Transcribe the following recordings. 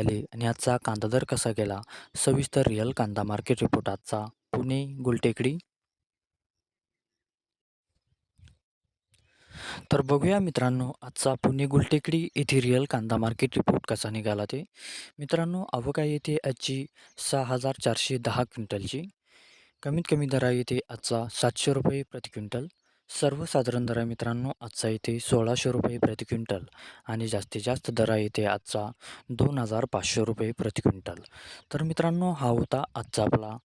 आली आणि आजचा कांदा दर कसा गेला? सविस्तर रिअल कांदा मार्केट रिपोर्ट आजचा. पुणे गुलटेकडी. तर बघूया मित्रांनो आजचा पुणे गुलटेकडी येथे रिअल कांदा मार्केट रिपोर्ट कसा निघाला ते. मित्रांनो अवका येथे आजची सहा हजार चारशे दहा क्विंटलची. कमीत कमी दरा येथे आजचा सातशे रुपये प्रति क्विंटल. सर्वसाधारण दरा मित्रांनो आजचा येथे सोळाशे रुपये प्रति क्विंटल आणि जास्तीत जास्त दरा आहे येथे आजचा दोन हजार पाचशे रुपये प्रति क्विंटल. तर मित्रांनो हा होता आजचा आपला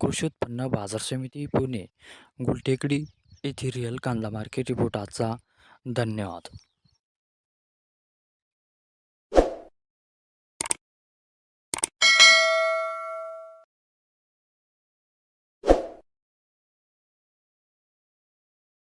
कृषी उत्पन्न बाजार समिती पुणे गुलटेकडी येथे रिअल कांदा मार्केट रिपोर्ट आजचा. धन्यवाद.